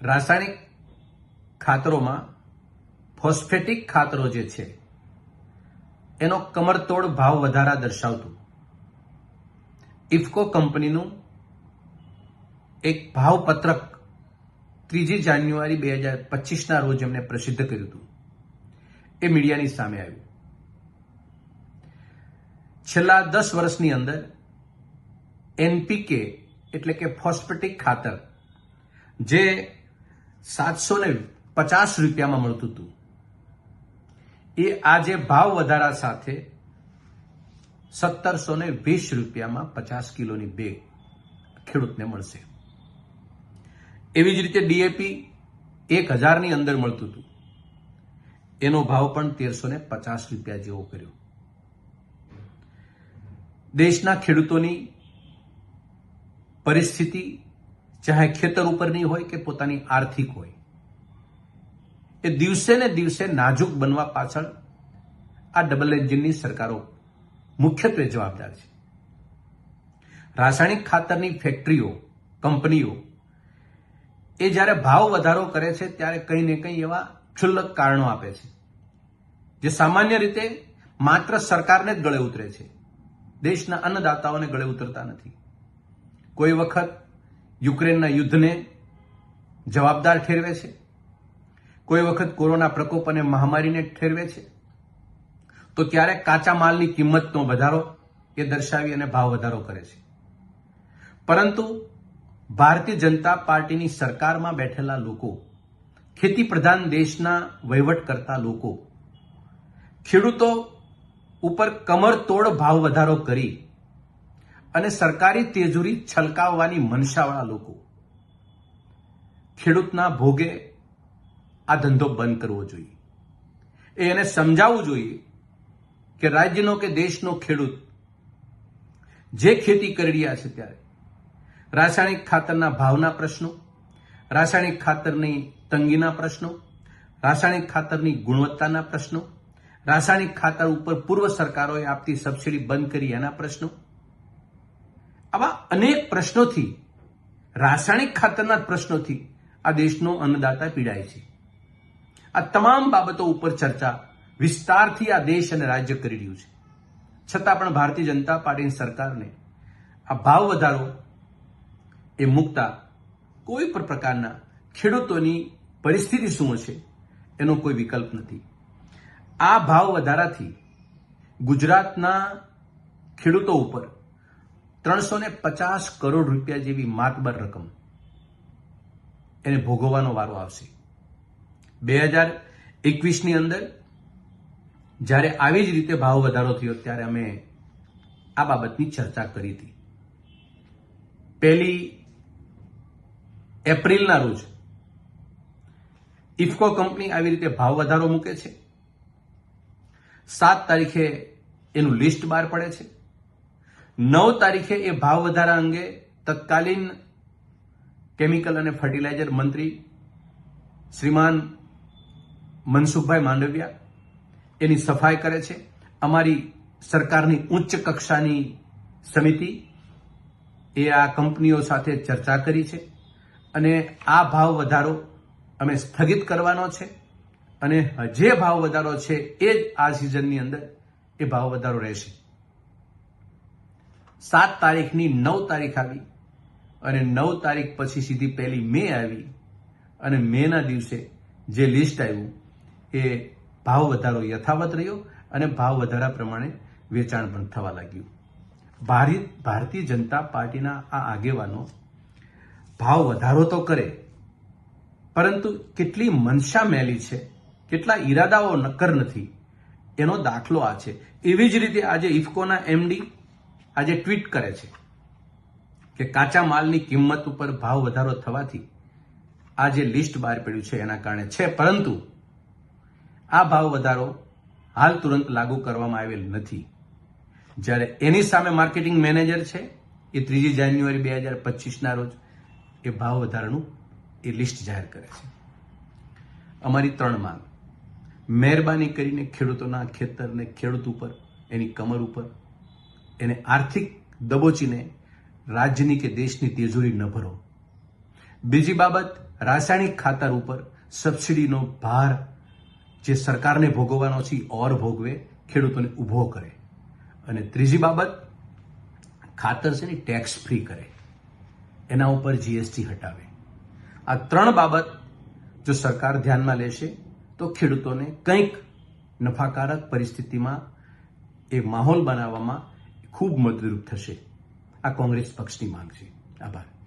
રાસાયણિક ખાતરોમાં ફોસ્ફેટિક ખાતરો જે છે, એનો કમરતોડ ભાવ વધારા દર્શાવતું. ઇફકો કંપનીનું એક ભાવપત્રક ત્રીજી જાન્યુઆરી બે હજાર પચીસના રોજ એમને પ્રસિદ્ધ કર્યું હતું. એ મીડિયાની સામે આવ્યું. છેલ્લા દસ વર્ષની અંદર એનપીકે એટલે કે ફોસ્ફેટિક ખાતર, જે સાતસો ને પચાસ રૂપિયામાં મળતું હતું. એ આજે ભાવ વધારા સાથે સત્તરસો ને વીસ રૂપિયામાં પચાસ કિલોની બેગ ખેડૂતને મળશે. એવી જ રીતે ડીએપી એક હજારની અંદર મળતું હતું. એનો ભાવ પણ તેરસો ને પચાસ રૂપિયા જેવો કર્યો. દેશના ખેડૂતોની પરિસ્થિતિ ચાહે ખેતર ઉપરની હોય કે પોતાની આર્થિક હોય. એ દિવસે ને દિવસે નાજુક બનવા પાછળ આ ડબલ એન્જિનની સરકારો મુખ્યત્વે જવાબદાર છે. રાસાયણિક ખાતરની ફેક્ટરીઓ કંપનીઓ, એ જ્યારે ભાવ વધારો કરે છે ત્યારે કંઈ ને કંઈ એવા ક્ષુલ્લક કારણો આપે છે. જે સામાન્ય રીતે માત્ર સરકારને જ ગળે ઉતરે છે. દેશના અન્નદાતાઓને ગળે ઉતરતા નથી. કોઈ વખત યુક્રેનના યુદ્ધને જવાબદાર ઠેરવે છે. કોઈ વખત કોરોના પ્રકોપ અને મહામારીને ઠેરવે છે. તો ત્યારે કાચા માલની કિંમતનો વધારો એ દર્શાવી અને ભાવ વધારો કરે છે. પરંતુ ભારતીય જનતા પાર્ટીની સરકારમાં બેઠેલા લોકો, ખેતી પ્રધાન દેશના વહીવટ કરતા લોકો ખેડૂતો ઉપર કમર તોડ ભાવ વધારો કરી અને સરકારી તેજુરી છલકાવવાની મનસાવાળા લોકો. ખેડૂતના ભોગે આ ધંધો બંધ કરવો જોઈએ. એ એને સમજાવવું જોઈએ કે રાજ્યનો કે દેશનો ખેડૂત જે ખેતી કરી રહ્યા છે ત્યારે રાસાયણિક ખાતરના ભાવના પ્રશ્નો, રાસાયણિક ખાતરની તંગીના પ્રશ્નો, રાસાયણિક ખાતરની ગુણવત્તાના પ્રશ્નો, રાસાયણિક ખાતર ઉપર પૂર્વ સરકારોએ આપતી સબસિડી બંધ કરી એના પ્રશ્નો આવા અનેક પ્રશ્નોથી, રાસાયણિક ખાતરના પ્રશ્નોથી આ દેશનો અન્નદાતા પીડાય છે. આ તમામ બાબતો ઉપર ચર્ચા વિસ્તારથી આ દેશ અને રાજ્ય કરી રહ્યું છે. છતાં પણ ભારતીય જનતા પાર્ટીની સરકારને આ ભાવ વધારો એ મુકતા કોઈ પણ પ્રકારના ખેડૂતોની પરિસ્થિતિ શું છે એનો કોઈ વિકલ્પ નથી. આ ભાવ વધારાથી ગુજરાતના ખેડૂતો ઉપર ત્રણસો ને પચાસ કરોડ રૂપિયા જેવી માતબર રકમ એને ભોગવવાનો વારો આવશે. બે હજાર એકવીસની અંદર જ્યારે આવી જ રીતે ભાવ વધારો થયો ત્યારે અમે આ બાબતની ચર્ચા કરી હતી. પહેલી એપ્રિલના રોજ ઇફકો કંપની આવી રીતે ભાવ વધારો મૂકે છે. સાત તારીખે એનું લિસ્ટ બહાર પડે છે. નવ તારીખે એ ભાવ વધારા અંગે તત્કાલીન કેમિકલ અને ફર્ટિલાઇઝર મંત્રી શ્રીમાન મનસુખભાઈ માંડવિયા એની સફાઈ કરે છે. અમારી સરકારની ઉચ્ચ કક્ષાની સમિતિ એ આ કંપનીઓ સાથે ચર્ચા કરી છે અને આ ભાવ વધારો અમે સ્થગિત કરવાનો છે અને જે ભાવ વધારો છે એ જ આ સિઝનની અંદર એ ભાવ વધારો રહેશે. સાત તારીખની નવ તારીખ આવી અને નવ તારીખ પછી સીધી પહેલી મે આવી અને મેના દિવસે જે લિસ્ટ આવ્યું એ ભાવ વધારો યથાવત રહ્યો અને ભાવ વધારા પ્રમાણે વેચાણ પણ થવા લાગ્યું. ભારત ભારતીય જનતા પાર્ટીના આ આગેવાનો ભાવ વધારો તો કરે, પરંતુ કેટલી મનસા મેલી છે, કેટલા ઈરાદાઓ નક્કર નથી, એનો દાખલો આ છે. એવી જ રીતે આજે ઇફકોના એમડી આજે ટ્વીટ કરે છે કે કાચા માલની કિંમત ઉપર ભાવ વધારો થવાથી આ જે લિસ્ટ બહાર પડ્યું છે એના કારણે છે, પરંતુ આ ભાવ વધારો હાલ તુરંત લાગુ કરવામાં આવેલ નથી. જ્યારે એની સામે માર્કેટિંગ મેનેજર છે, એ ત્રીજી જાન્યુઆરી બે હજાર પચીસના રોજ એ ભાવ વધારાનું એ લિસ્ટ જાહેર કરે છે. અમારી ત્રણ માંગ. મહેરબાની કરીને ખેડૂતોના ખેતરને ખેડૂત ઉપર, એની કમર ઉપર એને આર્થિક દબોચીને રાજ્યની કે દેશની તિજોરી ન ભરો. બીજી બાબત, રાસાયણિક ખાતર ઉપર સબસિડીનો ભાર જે સરકારને ભોગવવાનો છે ઓર ભોગવે, ખેડૂતોને ઊભો કરે. અને ત્રીજી બાબત, ખાતર છે ને ટેક્સ ફ્રી કરે. એના ઉપર જીએસટી હટાવે. આ ત્રણ બાબત જો સરકાર ધ્યાનમાં લેશે, તો ખેડૂતોને કંઈક નફાકારક પરિસ્થિતિમાં એ માહોલ બનાવવામાં ખૂબ મદદરૂપ થશે. આ કોંગ્રેસ પક્ષની માંગ છે. આભાર.